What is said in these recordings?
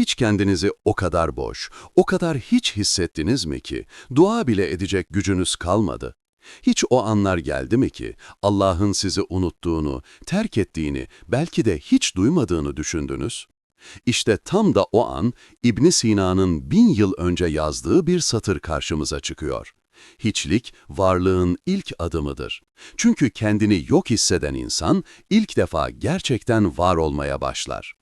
Hiç kendinizi o kadar boş, o kadar hiç hissettiniz mi ki dua bile edecek gücünüz kalmadı? Hiç o anlar geldi mi ki Allah'ın sizi unuttuğunu, terk ettiğini, belki de hiç duymadığını düşündünüz? İşte tam da o an İbn Sina'nın bin yıl önce yazdığı bir satır karşımıza çıkıyor. Hiçlik, varlığın ilk adımıdır. Çünkü kendini yok hisseden insan ilk defa gerçekten var olmaya başlar.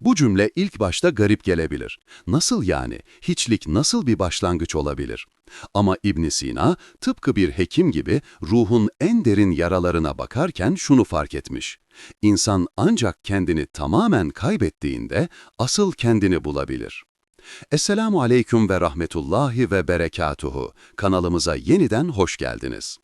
Bu cümle ilk başta garip gelebilir. Nasıl yani? Hiçlik nasıl bir başlangıç olabilir? Ama İbn Sina tıpkı bir hekim gibi ruhun en derin yaralarına bakarken şunu fark etmiş. İnsan ancak kendini tamamen kaybettiğinde asıl kendini bulabilir. Esselamu aleyküm ve rahmetullahi ve berekatuhu. Kanalımıza yeniden hoş geldiniz.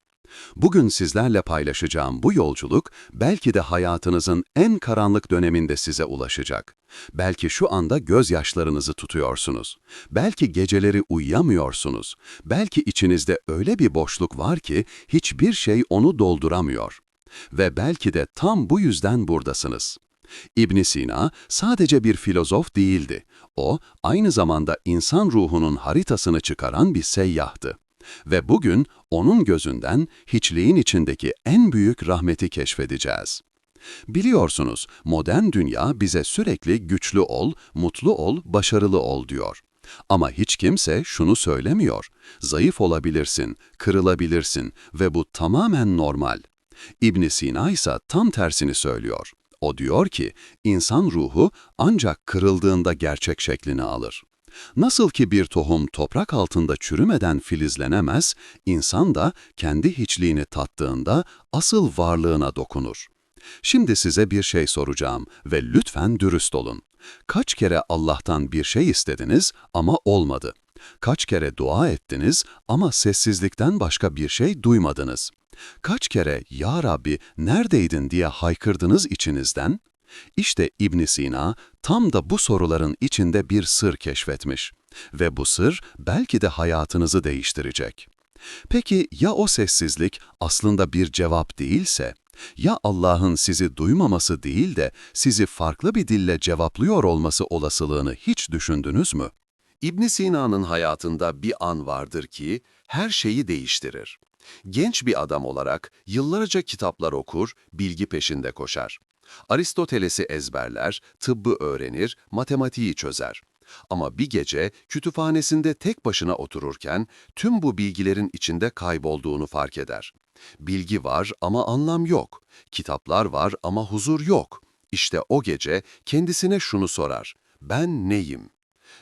Bugün sizlerle paylaşacağım bu yolculuk belki de hayatınızın en karanlık döneminde size ulaşacak. Belki şu anda gözyaşlarınızı tutuyorsunuz. Belki geceleri uyuyamıyorsunuz. Belki içinizde öyle bir boşluk var ki hiçbir şey onu dolduramıyor. Ve belki de tam bu yüzden buradasınız. İbn Sina sadece bir filozof değildi. O, aynı zamanda insan ruhunun haritasını çıkaran bir seyyahtı. Ve bugün onun gözünden hiçliğin içindeki en büyük rahmeti keşfedeceğiz. Biliyorsunuz, modern dünya bize sürekli güçlü ol, mutlu ol, başarılı ol diyor. Ama hiç kimse şunu söylemiyor. Zayıf olabilirsin, kırılabilirsin ve bu tamamen normal. İbn Sina ise tam tersini söylüyor. O diyor ki, insan ruhu ancak kırıldığında gerçek şeklini alır. Nasıl ki bir tohum toprak altında çürümeden filizlenemez, insan da kendi hiçliğini tattığında asıl varlığına dokunur. Şimdi size bir şey soracağım ve lütfen dürüst olun. Kaç kere Allah'tan bir şey istediniz ama olmadı? Kaç kere dua ettiniz ama sessizlikten başka bir şey duymadınız? Kaç kere ''Ya Rabbi neredeydin?'' diye haykırdınız içinizden? İşte İbn Sina tam da bu soruların içinde bir sır keşfetmiş ve bu sır belki de hayatınızı değiştirecek. Peki ya o sessizlik aslında bir cevap değilse? Ya Allah'ın sizi duymaması değil de sizi farklı bir dille cevaplıyor olması olasılığını hiç düşündünüz mü? İbn Sina'nın hayatında bir an vardır ki her şeyi değiştirir. Genç bir adam olarak yıllarca kitaplar okur, bilgi peşinde koşar. Aristoteles'i ezberler, tıbbı öğrenir, matematiği çözer. Ama bir gece kütüphanesinde tek başına otururken tüm bu bilgilerin içinde kaybolduğunu fark eder. Bilgi var ama anlam yok. Kitaplar var ama huzur yok. İşte o gece kendisine şunu sorar. Ben neyim?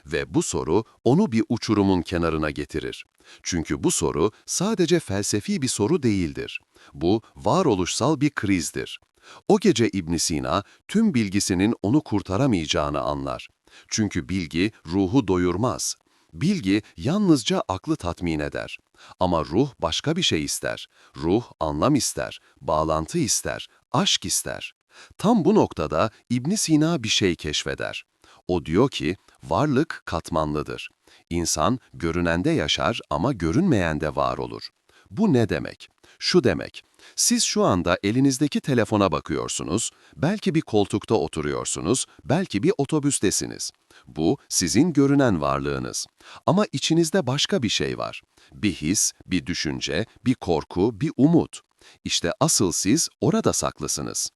Ve bu soru onu bir uçurumun kenarına getirir. Çünkü bu soru sadece felsefi bir soru değildir. Bu varoluşsal bir krizdir. O gece İbn Sina tüm bilgisinin onu kurtaramayacağını anlar. Çünkü bilgi ruhu doyurmaz. Bilgi yalnızca aklı tatmin eder. Ama ruh başka bir şey ister. Ruh anlam ister, bağlantı ister, aşk ister. Tam bu noktada İbn Sina bir şey keşfeder. O diyor ki, varlık katmanlıdır. İnsan görünende yaşar ama görünmeyende var olur. Bu ne demek? Şu demek, siz şu anda elinizdeki telefona bakıyorsunuz, belki bir koltukta oturuyorsunuz, belki bir otobüstesiniz. Bu sizin görünen varlığınız. Ama içinizde başka bir şey var. Bir his, bir düşünce, bir korku, bir umut. İşte asıl siz orada saklısınız.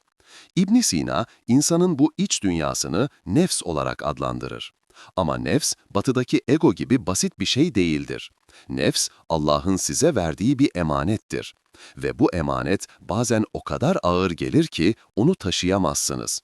İbn Sina, insanın bu iç dünyasını nefs olarak adlandırır. Ama nefs, batıdaki ego gibi basit bir şey değildir. Nefs, Allah'ın size verdiği bir emanettir. Ve bu emanet bazen o kadar ağır gelir ki onu taşıyamazsınız.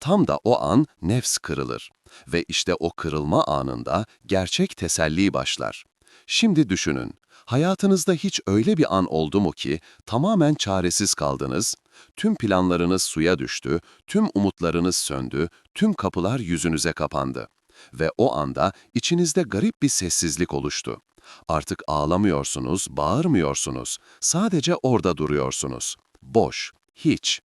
Tam da o an nefs kırılır. Ve işte o kırılma anında gerçek teselli başlar. Şimdi düşünün, hayatınızda hiç öyle bir an oldu mu ki tamamen çaresiz kaldınız, tüm planlarınız suya düştü, tüm umutlarınız söndü, tüm kapılar yüzünüze kapandı. Ve o anda içinizde garip bir sessizlik oluştu. Artık ağlamıyorsunuz, bağırmıyorsunuz. Sadece orada duruyorsunuz. Boş, hiç.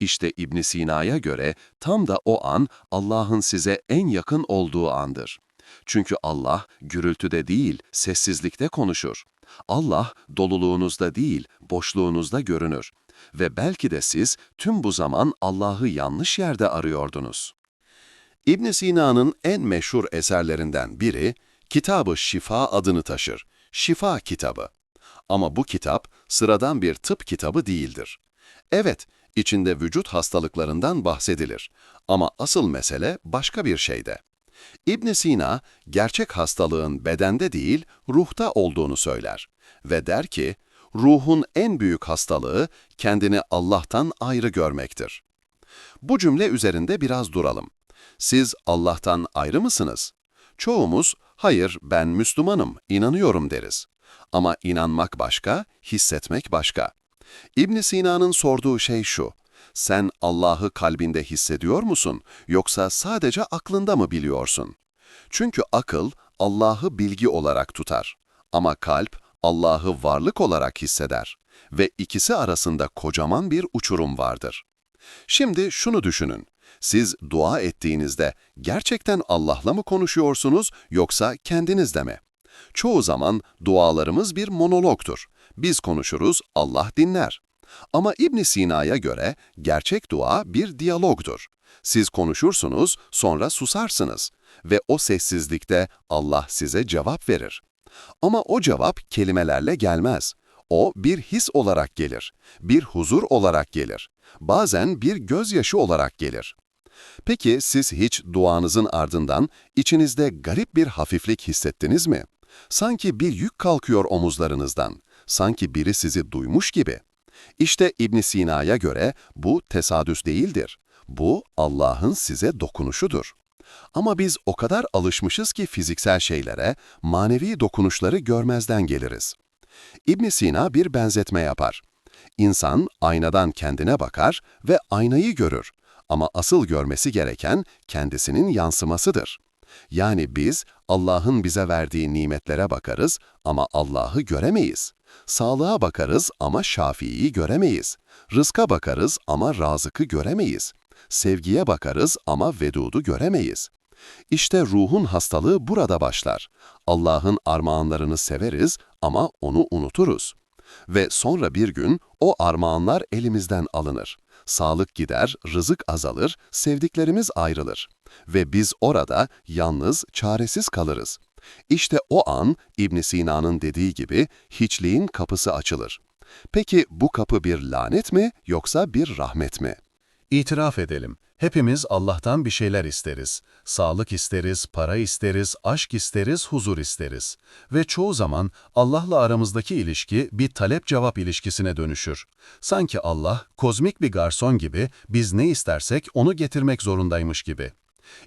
İşte İbn Sina'ya göre tam da o an Allah'ın size en yakın olduğu andır. Çünkü Allah gürültüde değil, sessizlikte konuşur. Allah doluluğunuzda değil, boşluğunuzda görünür. Ve belki de siz tüm bu zaman Allah'ı yanlış yerde arıyordunuz. İbn Sina'nın en meşhur eserlerinden biri Kitab-ı Şifa adını taşır. Şifa kitabı. Ama bu kitap sıradan bir tıp kitabı değildir. Evet, içinde vücut hastalıklarından bahsedilir. Ama asıl mesele başka bir şeyde. İbn Sina, gerçek hastalığın bedende değil, ruhta olduğunu söyler. Ve der ki, ruhun en büyük hastalığı kendini Allah'tan ayrı görmektir. Bu cümle üzerinde biraz duralım. Siz Allah'tan ayrı mısınız? Çoğumuz, hayır ben Müslümanım, inanıyorum deriz. Ama inanmak başka, hissetmek başka. İbn Sina'nın sorduğu şey şu, sen Allah'ı kalbinde hissediyor musun yoksa sadece aklında mı biliyorsun? Çünkü akıl Allah'ı bilgi olarak tutar ama kalp Allah'ı varlık olarak hisseder ve ikisi arasında kocaman bir uçurum vardır. Şimdi şunu düşünün. Siz dua ettiğinizde gerçekten Allah'la mı konuşuyorsunuz yoksa kendinizle mi? Çoğu zaman dualarımız bir monologtur. Biz konuşuruz, Allah dinler. Ama İbn Sina'ya göre gerçek dua bir diyalogdur. Siz konuşursunuz, sonra susarsınız ve o sessizlikte Allah size cevap verir. Ama o cevap kelimelerle gelmez. O bir his olarak gelir, bir huzur olarak gelir, bazen bir gözyaşı olarak gelir. Peki siz hiç duanızın ardından içinizde garip bir hafiflik hissettiniz mi? Sanki bir yük kalkıyor omuzlarınızdan, sanki biri sizi duymuş gibi. İşte İbn Sina'ya göre bu tesadüs değildir. Bu Allah'ın size dokunuşudur. Ama biz o kadar alışmışız ki fiziksel şeylere, manevi dokunuşları görmezden geliriz. İbn Sina bir benzetme yapar. İnsan aynadan kendine bakar ve aynayı görür. Ama asıl görmesi gereken kendisinin yansımasıdır. Yani biz Allah'ın bize verdiği nimetlere bakarız ama Allah'ı göremeyiz. Sağlığa bakarız ama Şafii'yi göremeyiz. Rızka bakarız ama Razık'ı göremeyiz. Sevgiye bakarız ama Vedud'u göremeyiz. İşte ruhun hastalığı burada başlar. Allah'ın armağanlarını severiz ama onu unuturuz. Ve sonra bir gün o armağanlar elimizden alınır. Sağlık gider, rızık azalır, sevdiklerimiz ayrılır. Ve biz orada yalnız, çaresiz kalırız. İşte o an İbn Sina'nın dediği gibi hiçliğin kapısı açılır. Peki bu kapı bir lanet mi yoksa bir rahmet mi? İtiraf edelim. Hepimiz Allah'tan bir şeyler isteriz. Sağlık isteriz, para isteriz, aşk isteriz, huzur isteriz. Ve çoğu zaman Allah'la aramızdaki ilişki bir talep-cevap ilişkisine dönüşür. Sanki Allah, kozmik bir garson gibi biz ne istersek onu getirmek zorundaymış gibi.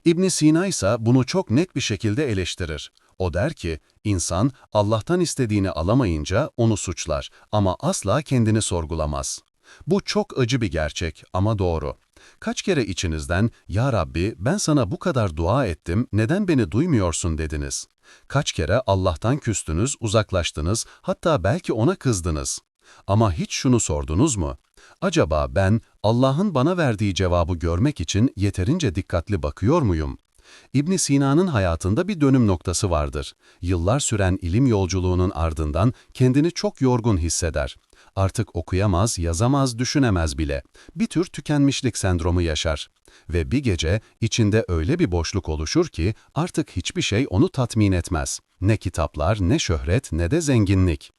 ibn Sina ise bunu çok net bir şekilde eleştirir. O der ki, insan Allah'tan istediğini alamayınca onu suçlar ama asla kendini sorgulamaz. Bu çok acı bir gerçek ama doğru. Kaç kere içinizden, ''Ya Rabbi ben sana bu kadar dua ettim, neden beni duymuyorsun?'' dediniz. Kaç kere Allah'tan küstünüz, uzaklaştınız, hatta belki ona kızdınız. Ama hiç şunu sordunuz mu? Acaba ben Allah'ın bana verdiği cevabı görmek için yeterince dikkatli bakıyor muyum? İbn Sina'nın hayatında bir dönüm noktası vardır. Yıllar süren ilim yolculuğunun ardından kendini çok yorgun hisseder. Artık okuyamaz, yazamaz, düşünemez bile. Bir tür tükenmişlik sendromu yaşar. Ve bir gece içinde öyle bir boşluk oluşur ki artık hiçbir şey onu tatmin etmez. Ne kitaplar, ne şöhret, ne de zenginlik.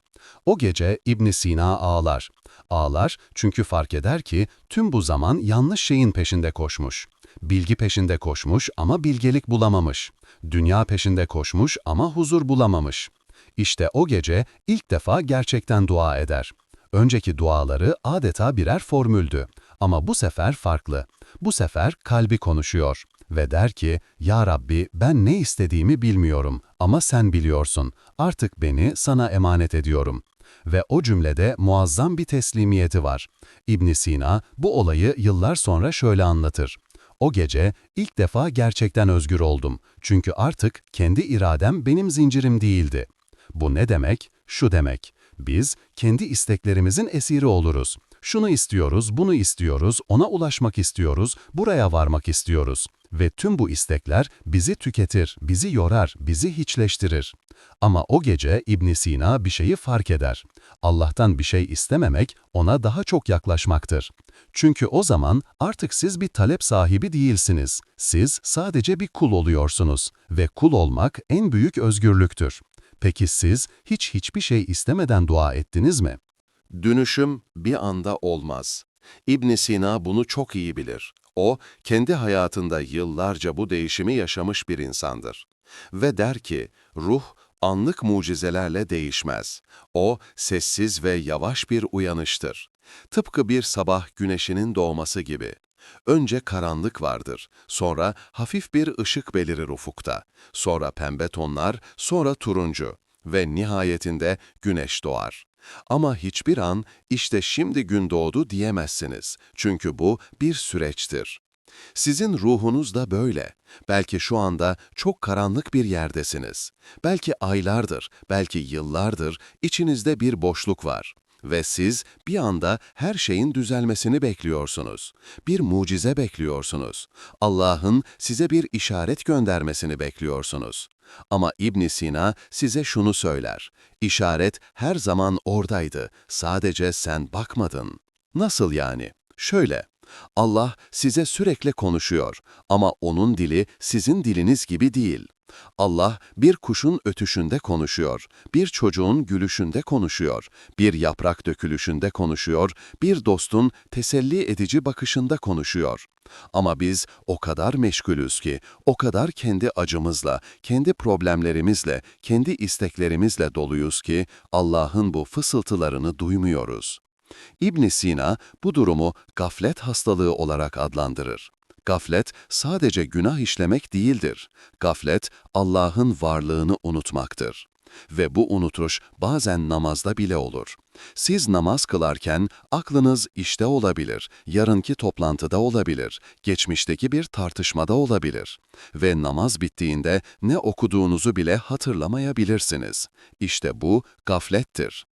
O gece İbn Sina ağlar. Ağlar çünkü fark eder ki tüm bu zaman yanlış şeyin peşinde koşmuş. Bilgi peşinde koşmuş ama bilgelik bulamamış. Dünya peşinde koşmuş ama huzur bulamamış. İşte o gece ilk defa gerçekten dua eder. Önceki duaları adeta birer formüldü. Ama bu sefer farklı. Bu sefer kalbi konuşuyor ve der ki, ''Ya Rabbi ben ne istediğimi bilmiyorum ama sen biliyorsun. Artık beni sana emanet ediyorum.'' Ve o cümlede muazzam bir teslimiyeti var. ibn Sina bu olayı yıllar sonra şöyle anlatır. O gece ilk defa gerçekten özgür oldum. Çünkü artık kendi iradem benim zincirim değildi. Bu ne demek? Şu demek. Biz kendi isteklerimizin esiri oluruz. Şunu istiyoruz, bunu istiyoruz, ona ulaşmak istiyoruz, buraya varmak istiyoruz. Ve tüm bu istekler bizi tüketir, bizi yorar, bizi hiçleştirir. Ama o gece İbn Sina bir şeyi fark eder. Allah'tan bir şey istememek ona daha çok yaklaşmaktır. Çünkü o zaman artık siz bir talep sahibi değilsiniz. Siz sadece bir kul oluyorsunuz ve kul olmak en büyük özgürlüktür. Peki siz hiç hiçbir şey istemeden dua ettiniz mi? Dönüşüm bir anda olmaz. İbn Sina bunu çok iyi bilir. O, kendi hayatında yıllarca bu değişimi yaşamış bir insandır. Ve der ki, ruh anlık mucizelerle değişmez. O, sessiz ve yavaş bir uyanıştır. Tıpkı bir sabah güneşinin doğması gibi. Önce karanlık vardır, sonra hafif bir ışık belirir ufukta, sonra pembe tonlar, sonra turuncu ve nihayetinde güneş doğar. Ama hiçbir an işte şimdi gün doğdu diyemezsiniz. Çünkü bu bir süreçtir. Sizin ruhunuz da böyle. Belki şu anda çok karanlık bir yerdesiniz. Belki aylardır, belki yıllardır içinizde bir boşluk var. Ve siz bir anda her şeyin düzelmesini bekliyorsunuz. Bir mucize bekliyorsunuz. Allah'ın size bir işaret göndermesini bekliyorsunuz. Ama İbn Sina size şunu söyler. İşaret her zaman oradaydı. Sadece sen bakmadın. Nasıl yani? Şöyle. Allah size sürekli konuşuyor ama onun dili sizin diliniz gibi değil. Allah bir kuşun ötüşünde konuşuyor, bir çocuğun gülüşünde konuşuyor, bir yaprak dökülüşünde konuşuyor, bir dostun teselli edici bakışında konuşuyor. Ama biz o kadar meşgulüz ki, o kadar kendi acımızla, kendi problemlerimizle, kendi isteklerimizle doluyuz ki Allah'ın bu fısıltılarını duymuyoruz. İbn Sina bu durumu gaflet hastalığı olarak adlandırır. Gaflet sadece günah işlemek değildir. Gaflet Allah'ın varlığını unutmaktır. Ve bu unutuş bazen namazda bile olur. Siz namaz kılarken aklınız işte olabilir, yarınki toplantıda olabilir, geçmişteki bir tartışmada olabilir. Ve namaz bittiğinde ne okuduğunuzu bile hatırlamayabilirsiniz. İşte bu gaflettir.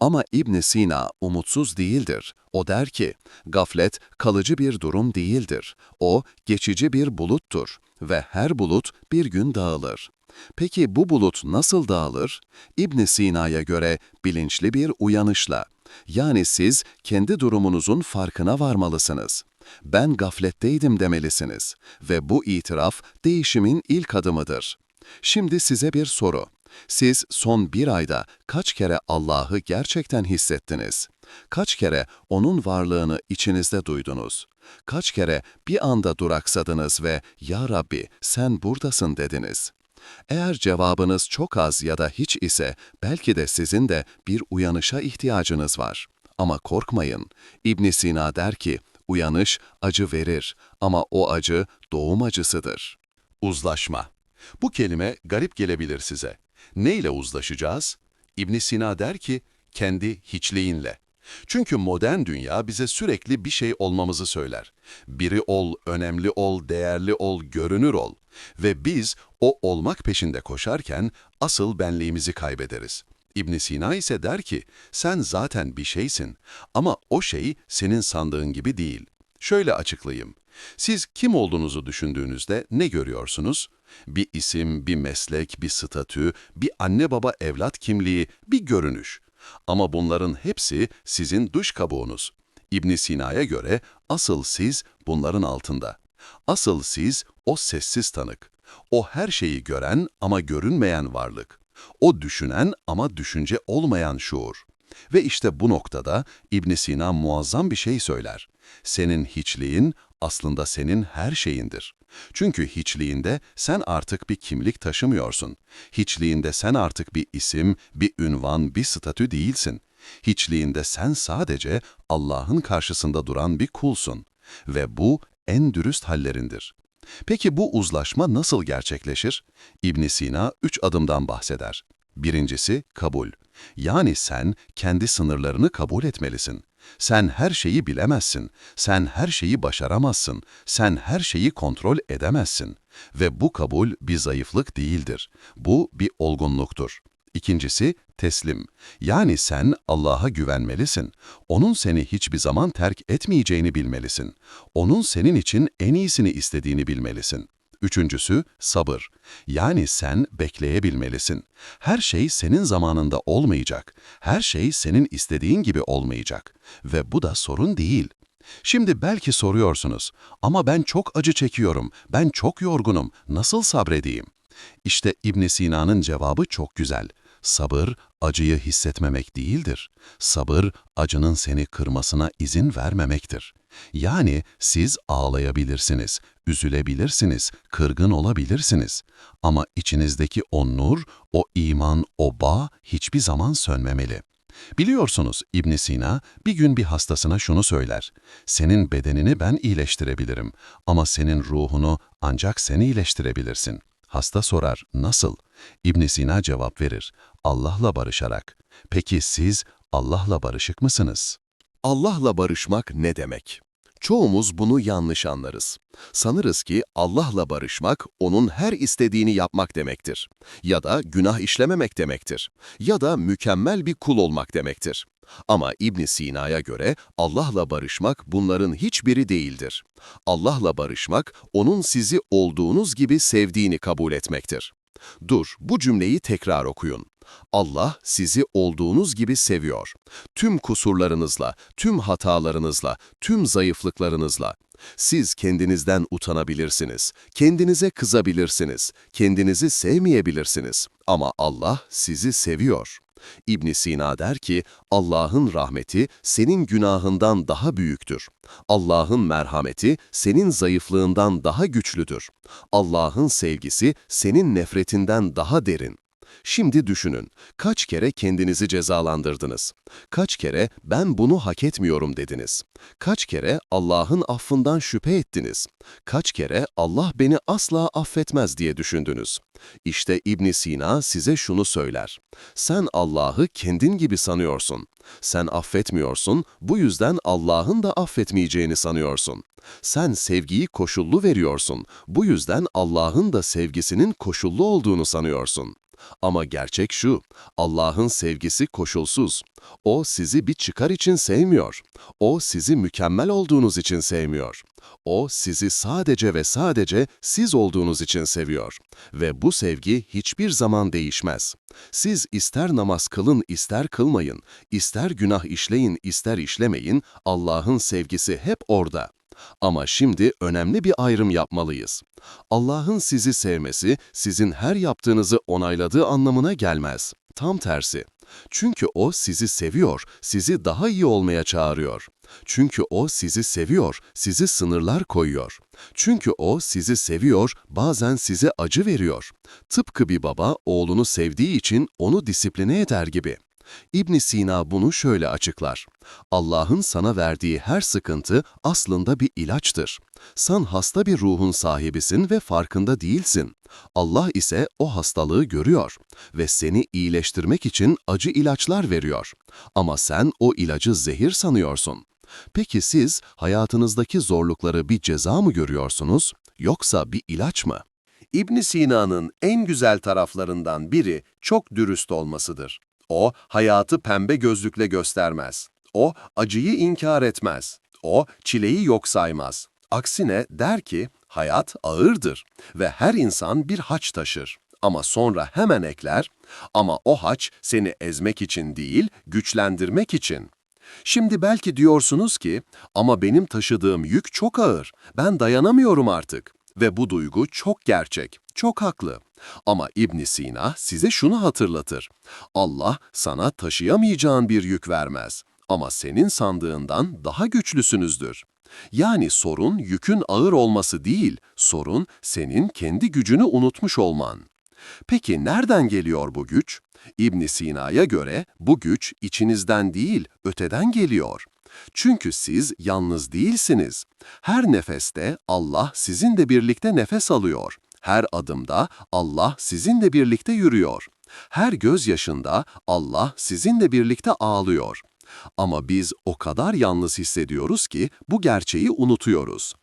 Ama İbn Sina umutsuz değildir. O der ki, gaflet kalıcı bir durum değildir. O geçici bir buluttur ve her bulut bir gün dağılır. Peki bu bulut nasıl dağılır? İbn Sina'ya göre bilinçli bir uyanışla. Yani siz kendi durumunuzun farkına varmalısınız. Ben gafletteydim demelisiniz ve bu itiraf değişimin ilk adımıdır. Şimdi size bir soru. Siz son bir ayda kaç kere Allah'ı gerçekten hissettiniz? Kaç kere O'nun varlığını içinizde duydunuz? Kaç kere bir anda duraksadınız ve ''Ya Rabbi, sen buradasın'' dediniz? Eğer cevabınız çok az ya da hiç ise belki de sizin de bir uyanışa ihtiyacınız var. Ama korkmayın. İbn Sina der ki, uyanış acı verir ama o acı doğum acısıdır. Uzlaşma. Bu kelime garip gelebilir size. Neyle uzlaşacağız? İbn Sina der ki, kendi hiçliğinle. Çünkü modern dünya bize sürekli bir şey olmamızı söyler. Biri ol, önemli ol, değerli ol, görünür ol. Ve biz o olmak peşinde koşarken asıl benliğimizi kaybederiz. İbn Sina ise der ki, sen zaten bir şeysin ama o şey senin sandığın gibi değil. Şöyle açıklayayım. Siz kim olduğunuzu düşündüğünüzde ne görüyorsunuz? Bir isim, bir meslek, bir statü, bir anne baba evlat kimliği, bir görünüş. Ama bunların hepsi sizin dış kabuğunuz. İbn Sina'ya göre asıl siz bunların altında. Asıl siz o sessiz tanık. O her şeyi gören ama görünmeyen varlık. O düşünen ama düşünce olmayan şuur. Ve işte bu noktada İbn Sina muazzam bir şey söyler. Senin hiçliğin aslında senin her şeyindir. Çünkü hiçliğinde sen artık bir kimlik taşımıyorsun. Hiçliğinde sen artık bir isim, bir ünvan, bir statü değilsin. Hiçliğinde sen sadece Allah'ın karşısında duran bir kulsun. Ve bu en dürüst hallerindir. Peki bu uzlaşma nasıl gerçekleşir? İbn Sina üç adımdan bahseder. Birincisi kabul. Yani sen kendi sınırlarını kabul etmelisin. Sen her şeyi bilemezsin, sen her şeyi başaramazsın, sen her şeyi kontrol edemezsin. Ve bu kabul bir zayıflık değildir. Bu bir olgunluktur. İkincisi teslim. Yani sen Allah'a güvenmelisin. Onun seni hiçbir zaman terk etmeyeceğini bilmelisin. Onun senin için en iyisini istediğini bilmelisin. Üçüncüsü sabır. Yani sen bekleyebilmelisin. Her şey senin zamanında olmayacak. Her şey senin istediğin gibi olmayacak. Ve bu da sorun değil. Şimdi belki soruyorsunuz, ama ben çok acı çekiyorum, ben çok yorgunum, nasıl sabredeyim? İşte İbn Sina'nın cevabı çok güzel. Sabır, acıyı hissetmemek değildir. Sabır, acının seni kırmasına izin vermemektir. Yani siz ağlayabilirsiniz, üzülebilirsiniz, kırgın olabilirsiniz. Ama içinizdeki o nur, o iman, o bağ hiçbir zaman sönmemeli. Biliyorsunuz İbn Sina bir gün bir hastasına şunu söyler. Senin bedenini ben iyileştirebilirim ama senin ruhunu ancak sen iyileştirebilirsin. Hasta sorar, nasıl? İbn Sina cevap verir, Allah'la barışarak. Peki siz Allah'la barışık mısınız? Allah'la barışmak ne demek? Çoğumuz bunu yanlış anlarız. Sanırız ki Allah'la barışmak, O'nun her istediğini yapmak demektir. Ya da günah işlememek demektir. Ya da mükemmel bir kul olmak demektir. Ama İbn Sina'ya göre Allah'la barışmak bunların hiçbiri değildir. Allah'la barışmak, O'nun sizi olduğunuz gibi sevdiğini kabul etmektir. Dur, bu cümleyi tekrar okuyun. Allah sizi olduğunuz gibi seviyor. Tüm kusurlarınızla, tüm hatalarınızla, tüm zayıflıklarınızla. Siz kendinizden utanabilirsiniz, kendinize kızabilirsiniz, kendinizi sevmeyebilirsiniz. Ama Allah sizi seviyor. İbn Sina der ki, Allah'ın rahmeti senin günahından daha büyüktür. Allah'ın merhameti senin zayıflığından daha güçlüdür. Allah'ın sevgisi senin nefretinden daha derin. Şimdi düşünün, kaç kere kendinizi cezalandırdınız? Kaç kere ben bunu hak etmiyorum dediniz? Kaç kere Allah'ın affından şüphe ettiniz? Kaç kere Allah beni asla affetmez diye düşündünüz? İşte İbn Sina size şunu söyler. Sen Allah'ı kendin gibi sanıyorsun. Sen affetmiyorsun, bu yüzden Allah'ın da affetmeyeceğini sanıyorsun. Sen sevgiyi koşullu veriyorsun, bu yüzden Allah'ın da sevgisinin koşullu olduğunu sanıyorsun. Ama gerçek şu, Allah'ın sevgisi koşulsuz. O sizi bir çıkar için sevmiyor. O sizi mükemmel olduğunuz için sevmiyor. O sizi sadece ve sadece siz olduğunuz için seviyor. Ve bu sevgi hiçbir zaman değişmez. Siz ister namaz kılın, ister kılmayın, ister günah işleyin, ister işlemeyin, Allah'ın sevgisi hep orada. Ama şimdi önemli bir ayrım yapmalıyız. Allah'ın sizi sevmesi, sizin her yaptığınızı onayladığı anlamına gelmez. Tam tersi. Çünkü O sizi seviyor, sizi daha iyi olmaya çağırıyor. Çünkü O sizi seviyor, sizi sınırlar koyuyor. Çünkü O sizi seviyor, bazen size acı veriyor. Tıpkı bir baba oğlunu sevdiği için onu disipline eder gibi. İbn Sina bunu şöyle açıklar. Allah'ın sana verdiği her sıkıntı aslında bir ilaçtır. Sen hasta bir ruhun sahibisin ve farkında değilsin. Allah ise o hastalığı görüyor ve seni iyileştirmek için acı ilaçlar veriyor. Ama sen o ilacı zehir sanıyorsun. Peki siz hayatınızdaki zorlukları bir ceza mı görüyorsunuz yoksa bir ilaç mı? İbn Sina'nın en güzel taraflarından biri çok dürüst olmasıdır. O, hayatı pembe gözlükle göstermez. O, acıyı inkar etmez. O, çileyi yok saymaz. Aksine der ki, hayat ağırdır ve her insan bir haç taşır. Ama sonra hemen ekler, ama o haç seni ezmek için değil, güçlendirmek için. Şimdi belki diyorsunuz ki, ama benim taşıdığım yük çok ağır, ben dayanamıyorum artık. Ve bu duygu çok gerçek, çok haklı. Ama İbn Sina size şunu hatırlatır. Allah sana taşıyamayacağın bir yük vermez. Ama senin sandığından daha güçlüsünüzdür. Yani sorun yükün ağır olması değil, sorun senin kendi gücünü unutmuş olman. Peki nereden geliyor bu güç? İbn Sina'ya göre bu güç içinizden değil, öteden geliyor. Çünkü siz yalnız değilsiniz. Her nefeste Allah sizinle birlikte nefes alıyor. Her adımda Allah sizinle birlikte yürüyor. Her gözyaşında Allah sizinle birlikte ağlıyor. Ama biz o kadar yalnız hissediyoruz ki bu gerçeği unutuyoruz.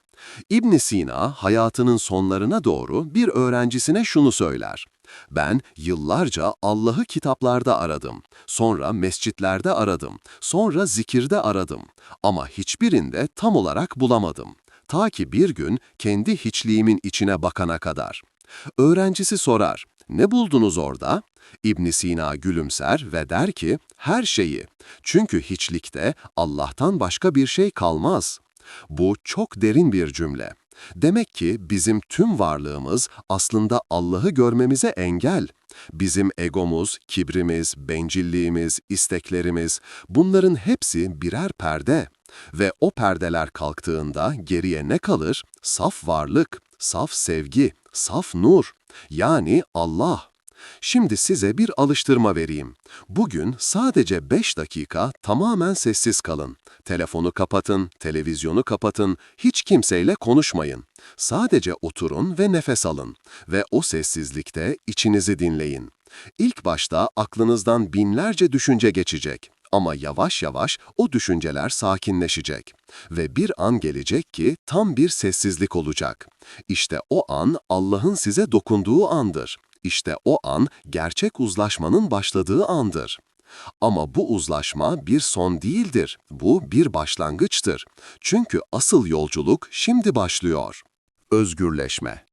İbn Sina hayatının sonlarına doğru bir öğrencisine şunu söyler. Ben yıllarca Allah'ı kitaplarda aradım. Sonra mescitlerde aradım. Sonra zikirde aradım. Ama hiçbirinde tam olarak bulamadım. Ta ki bir gün kendi hiçliğimin içine bakana kadar. Öğrencisi sorar, ne buldunuz orada? ibn Sina gülümser ve der ki, her şeyi. Çünkü hiçlikte Allah'tan başka bir şey kalmaz. Bu çok derin bir cümle. Demek ki bizim tüm varlığımız aslında Allah'ı görmemize engel. Bizim egomuz, kibrimiz, bencilliğimiz, isteklerimiz bunların hepsi birer perde. Ve o perdeler kalktığında geriye ne kalır? Saf varlık, saf sevgi, saf nur. Yani Allah. Şimdi size bir alıştırma vereyim. Bugün sadece 5 dakika tamamen sessiz kalın. Telefonu kapatın, televizyonu kapatın, hiç kimseyle konuşmayın. Sadece oturun ve nefes alın ve o sessizlikte içinizi dinleyin. İlk başta aklınızdan binlerce düşünce geçecek. Ama yavaş yavaş o düşünceler sakinleşecek ve bir an gelecek ki tam bir sessizlik olacak. İşte o an Allah'ın size dokunduğu andır. İşte o an gerçek uzlaşmanın başladığı andır. Ama bu uzlaşma bir son değildir. Bu bir başlangıçtır. Çünkü asıl yolculuk şimdi başlıyor. Özgürleşme.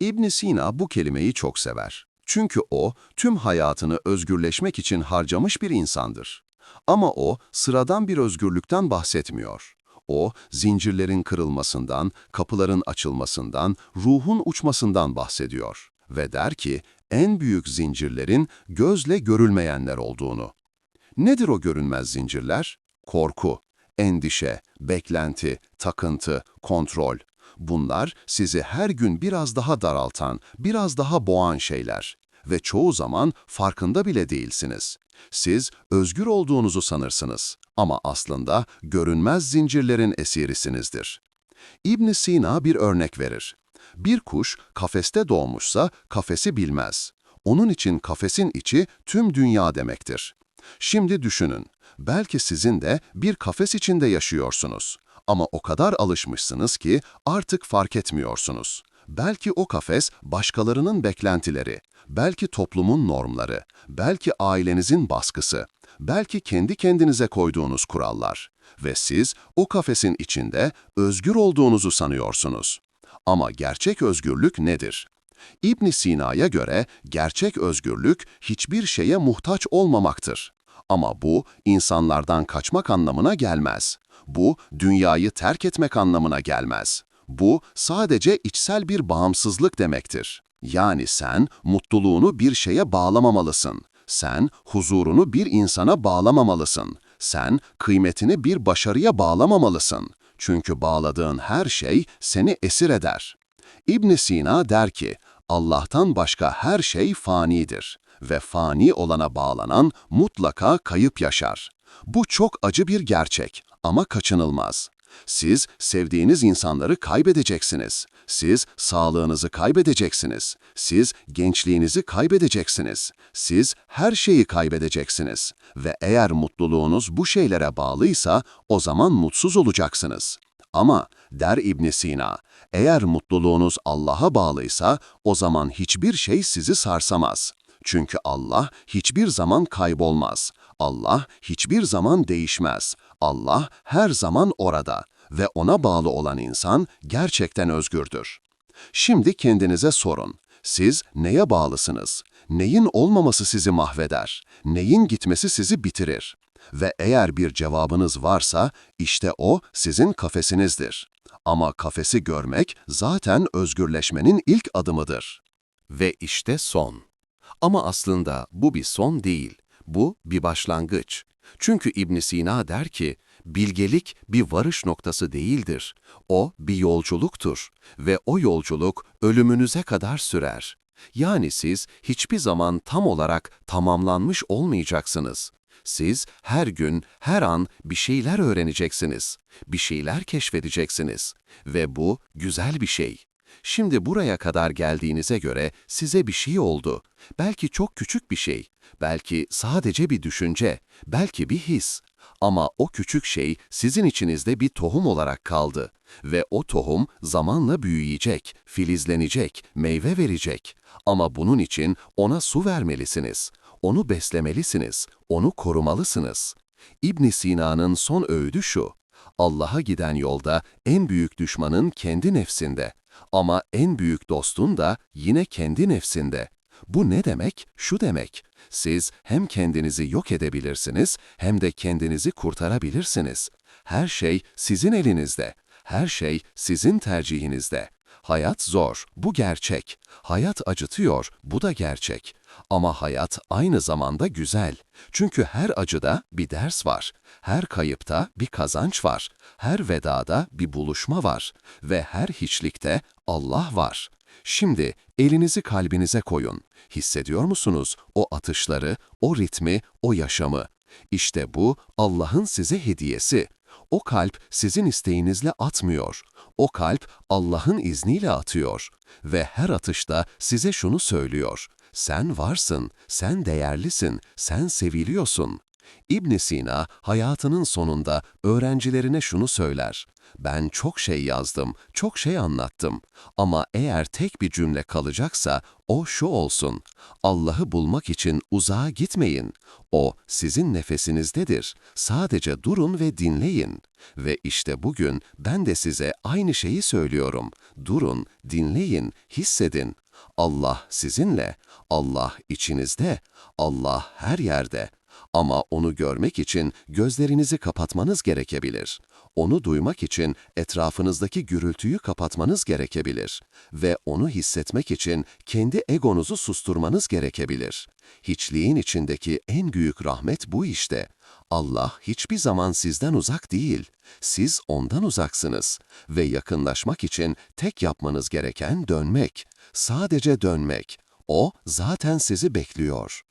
ibn Sina bu kelimeyi çok sever. Çünkü o tüm hayatını özgürleşmek için harcamış bir insandır. Ama o sıradan bir özgürlükten bahsetmiyor. O zincirlerin kırılmasından, kapıların açılmasından, ruhun uçmasından bahsediyor ve der ki en büyük zincirlerin gözle görülmeyenler olduğunu. Nedir o görünmez zincirler? Korku, endişe, beklenti, takıntı, kontrol. Bunlar sizi her gün biraz daha daraltan, biraz daha boğan şeyler ve çoğu zaman farkında bile değilsiniz. Siz özgür olduğunuzu sanırsınız ama aslında görünmez zincirlerin esirisinizdir. ibn Sina bir örnek verir. Bir kuş kafeste doğmuşsa kafesi bilmez. Onun için kafesin içi tüm dünya demektir. Şimdi düşünün, belki sizin de bir kafes içinde yaşıyorsunuz. Ama o kadar alışmışsınız ki artık fark etmiyorsunuz. Belki o kafes başkalarının beklentileri, belki toplumun normları, belki ailenizin baskısı, belki kendi kendinize koyduğunuz kurallar. Ve siz o kafesin içinde özgür olduğunuzu sanıyorsunuz. Ama gerçek özgürlük nedir? ibn Sina'ya göre gerçek özgürlük hiçbir şeye muhtaç olmamaktır. Ama bu insanlardan kaçmak anlamına gelmez. Bu dünyayı terk etmek anlamına gelmez. Bu sadece içsel bir bağımsızlık demektir. Yani sen mutluluğunu bir şeye bağlamamalısın. Sen huzurunu bir insana bağlamamalısın. Sen kıymetini bir başarıya bağlamamalısın. Çünkü bağladığın her şey seni esir eder. ibn Sina der ki, Allah'tan başka her şey fanidir ve fani olana bağlanan mutlaka kayıp yaşar. Bu çok acı bir gerçek ama kaçınılmaz. Siz sevdiğiniz insanları kaybedeceksiniz. Siz sağlığınızı kaybedeceksiniz. Siz gençliğinizi kaybedeceksiniz. Siz her şeyi kaybedeceksiniz. Ve eğer mutluluğunuz bu şeylere bağlıysa o zaman mutsuz olacaksınız. Ama der İbn Sina, eğer mutluluğunuz Allah'a bağlıysa o zaman hiçbir şey sizi sarsamaz. Çünkü Allah hiçbir zaman kaybolmaz. Allah hiçbir zaman değişmez. Allah her zaman orada ve ona bağlı olan insan gerçekten özgürdür. Şimdi kendinize sorun. Siz neye bağlısınız? Neyin olmaması sizi mahveder? Neyin gitmesi sizi bitirir? Ve eğer bir cevabınız varsa işte o sizin kafesinizdir. Ama kafesi görmek zaten özgürleşmenin ilk adımıdır. Ve işte son. Ama aslında bu bir son değil, bu bir başlangıç. Çünkü ibn Sina der ki, bilgelik bir varış noktası değildir. O bir yolculuktur ve o yolculuk ölümünüze kadar sürer. Yani siz hiçbir zaman tam olarak tamamlanmış olmayacaksınız. Siz her gün, her an bir şeyler öğreneceksiniz, bir şeyler keşfedeceksiniz ve bu güzel bir şey. Şimdi buraya kadar geldiğinize göre size bir şey oldu. Belki çok küçük bir şey, belki sadece bir düşünce, belki bir his. Ama o küçük şey sizin içinizde bir tohum olarak kaldı ve o tohum zamanla büyüyecek, filizlenecek, meyve verecek. Ama bunun için ona su vermelisiniz, onu beslemelisiniz, onu korumalısınız. İbn Sina'nın son öğüdü şu: Allah'a giden yolda en büyük düşmanın kendi nefsinde ama en büyük dostun da yine kendi nefsinde. Bu ne demek? Şu demek. Siz hem kendinizi yok edebilirsiniz hem de kendinizi kurtarabilirsiniz. Her şey sizin elinizde. Her şey sizin tercihinizde. Hayat zor, bu gerçek. Hayat acıtıyor, bu da gerçek. Ama hayat aynı zamanda güzel. Çünkü her acıda bir ders var. Her kayıpta bir kazanç var. Her vedada bir buluşma var. Ve her hiçlikte Allah var. Şimdi elinizi kalbinize koyun. Hissediyor musunuz o atışları, o ritmi, o yaşamı? İşte bu Allah'ın size hediyesi. O kalp sizin isteğinizle atmıyor. O kalp Allah'ın izniyle atıyor. Ve her atışta size şunu söylüyor. Sen varsın, sen değerlisin, sen seviliyorsun. İbn Sina hayatının sonunda öğrencilerine şunu söyler. Ben çok şey yazdım, çok şey anlattım. Ama eğer tek bir cümle kalacaksa o şu olsun. Allah'ı bulmak için uzağa gitmeyin. O sizin nefesinizdedir. Sadece durun ve dinleyin. Ve işte bugün ben de size aynı şeyi söylüyorum. Durun, dinleyin, hissedin. Allah sizinle, Allah içinizde, Allah her yerde. Ama onu görmek için gözlerinizi kapatmanız gerekebilir. Onu duymak için etrafınızdaki gürültüyü kapatmanız gerekebilir. Ve onu hissetmek için kendi egonuzu susturmanız gerekebilir. Hiçliğin içindeki en büyük rahmet bu işte. Allah hiçbir zaman sizden uzak değil. Siz ondan uzaksınız. Ve yakınlaşmak için tek yapmanız gereken dönmek. Sadece dönmek. O zaten sizi bekliyor.